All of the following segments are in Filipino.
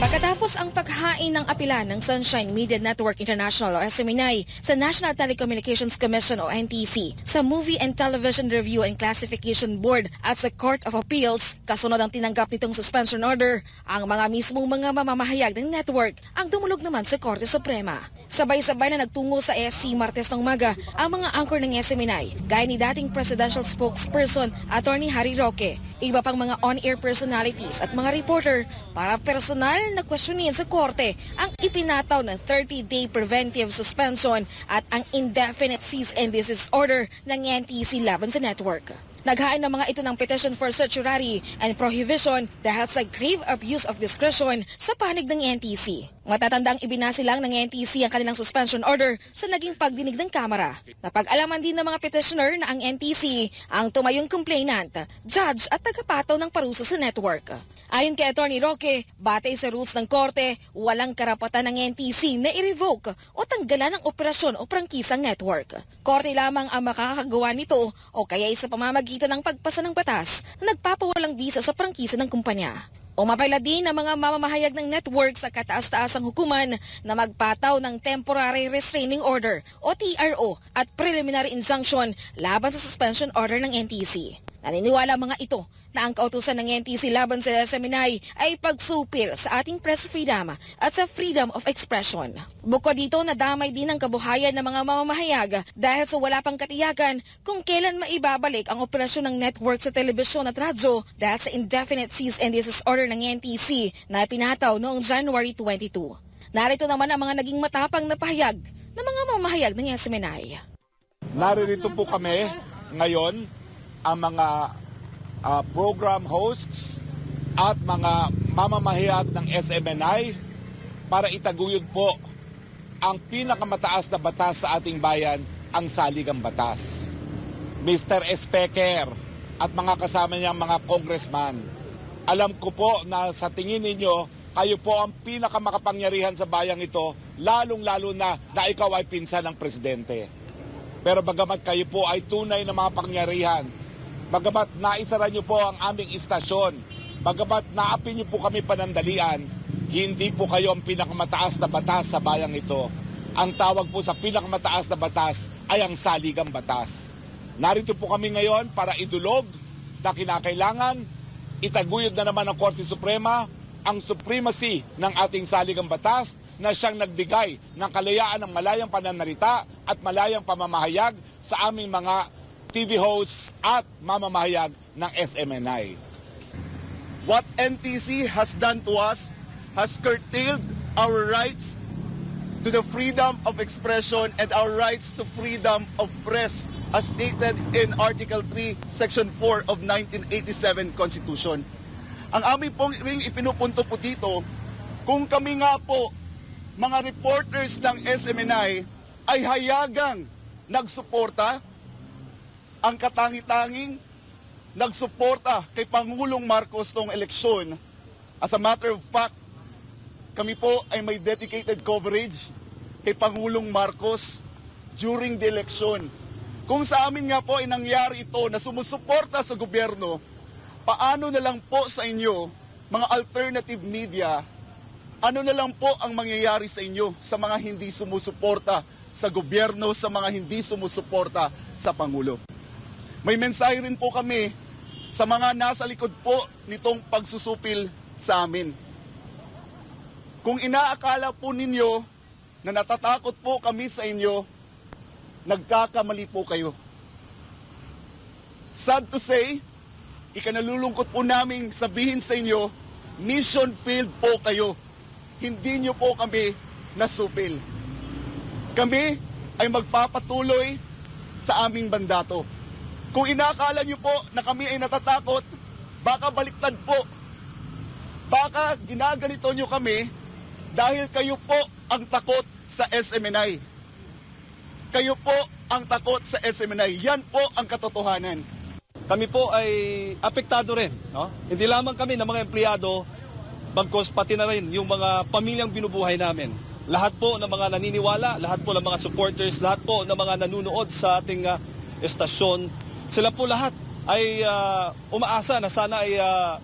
Bye. Pagkatapos ang paghain ng apila ng Sunshine Media Network International o SMNI sa National Telecommunications Commission o NTC, sa Movie and Television Review and Classification Board at sa Court of Appeals, kasunod ang tinanggap nitong suspension order, ang mga mismong mga mamamahayag ng network ang dumulog naman sa Korte Suprema. Sabay-sabay na nagtungo sa SC Martes ng Maga ang mga anchor ng SMNI, gaya ni dating presidential spokesperson Attorney Harry Roque, iba pang mga on-air personalities at mga reporter para personal na questionin sa korte ang ipinataw na 30-day preventive suspension at ang indefinite cease and desist order ng NTC laban sa network. Naghain ng mga ito ng petition for certiorari and prohibition dahil sa grave abuse of discretion sa panig ng NTC. Matatandang ibinasi lang ng NTC ang kanilang suspension order sa naging pagdinig ng Kamara. Napag-alaman din ng mga petitioner na ang NTC ang tumayong complainant, judge at tagapataw ng parusa sa network. Ayon kay Attorney Roque, batay sa rules ng korte, walang karapatan ng NTC na i-revoke o tanggalan ng operasyon o prangkisang network. Korte lamang ang makakagawa nito o kaya sa pamamagitan ng pagpasa ng batas na nagpapawalang bisa sa prangkisa ng kumpanya. Umapela din ang mga mamamahayag ng network sa kataas-taasang hukuman na magpataw ng Temporary Restraining Order o TRO at Preliminary Injunction laban sa suspension order ng NTC. Naniniwala mga ito na ang kautusan ng NTC laban sa SMNI ay pagsupil sa ating press freedom at sa freedom of expression. Bukod dito, nadamay din ang kabuhayan ng mga mamamahayag dahil sa wala pang katiyakan kung kailan maibabalik ang operasyon ng network sa telebisyon at radyo dahil sa indefinite cease and desist order ng NTC na pinataw noong January 22. Narito naman ang mga naging matapang na pahayag ng mga mamahayag ng SMNI. Naririto po kami ngayon ang mga ah, program hosts at mga mamamahayag ng SMNI para itaguyod po ang pinakamataas na batas sa ating bayan, ang saligang batas. Mr. Speaker at mga kasama niyang mga congressman, alam ko po na sa tingin ninyo, kayo po ang pinakamakapangyarihan sa bayang ito, lalong-lalo na na ikaw ay pinsan ng presidente. Pero bagamat kayo po ay tunay na mga pangyarihan, bagamat naisara niyo po ang aming istasyon, bagamat naapi niyo po kami panandalian, hindi po kayo ang pinakamataas na batas sa bayang ito. Ang tawag po sa pinakamataas na batas ay ang saligang batas. Narito po kami ngayon para idulog na kinakailangan itaguyod na naman ng Korte Suprema ang supremacy ng ating saligang batas na siyang nagbigay ng kalayaan ng malayang pananalita at malayang pamamahayag sa aming mga TV hosts at mamamahayag ng SMNI. What NTC has done to us has curtailed our rights to the freedom of expression and our rights to freedom of press as stated in Article 3, Section 4 of 1987 Constitution. Ang aming pong ring ipinupunto po dito, kung kami nga po, mga reporters ng SMNI, ay hayagang nagsuporta, ang katangi-tanging nagsuporta kay Pangulong Marcos noong eleksyon. As a matter of fact, kami po ay may dedicated coverage kay Pangulong Marcos during the election. Kung sa amin nga po ay nangyari ito na sumusuporta sa gobyerno, paano na lang po sa inyo, mga alternative media, ano na lang po ang mangyayari sa inyo sa mga hindi sumusuporta sa gobyerno, sa mga hindi sumusuporta sa Pangulo? May mensahe rin po kami sa mga nasa likod po nitong pagsusupil sa amin. Kung inaakala po ninyo na natatakot po kami sa inyo, nagkakamali po kayo. Sad to say, ikanalulungkot po namin sabihin sa inyo, mission failed po kayo. Hindi nyo po kami nasupil. Kami ay magpapatuloy sa aming bandato. Kung inakala nyo po na kami ay natatakot, baka baliktad po. Baka ginaganito nyo kami dahil kayo po ang takot sa SMNI. Kayo po ang takot sa SMNI. Yan po ang katotohanan. kami po ay apektado rin. No? Hindi lamang kami ng mga empleyado, bagkos pati na rin yung mga pamilyang binubuhay namin. Lahat po ng mga naniniwala, lahat po ng mga supporters, lahat po ng mga nanunood sa ating ah, estasyon, sila po lahat ay ah, umaasa na sana ay ah,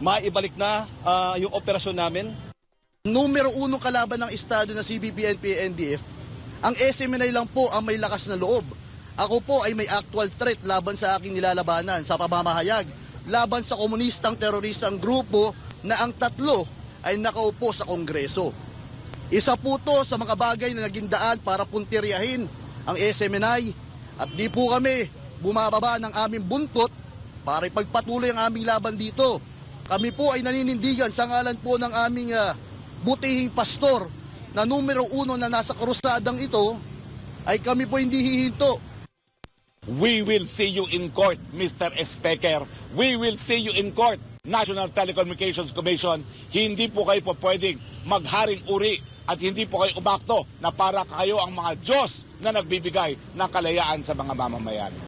maibalik na ah, yung operasyon namin numero unong kalaban ng Estado na CBP, NDF, ang SMNI lang po ang may lakas na loob. Ako po ay may actual threat laban sa aking nilalabanan sa pamamahayag, laban sa komunistang teroristang grupo na ang tatlo ay nakaupo sa Kongreso. Isa po to sa mga bagay na naging daan para puntiryahin ang SMNI at di po kami bumababa ng aming buntot para ipagpatuloy ang aming laban dito. Kami po ay naninindigan sa ngalan po ng aming ah, butihing pastor na numero uno na nasa karusadang ito ay kami po hindi hihinto. We will see you in court, Mr. Speaker. We will see you in court, National Telecommunications Commission. Hindi po kayo po pwedeng magharing uri at hindi po kayo umakto na para kayo ang mga Diyos na nagbibigay ng kalayaan sa mga mamamayan.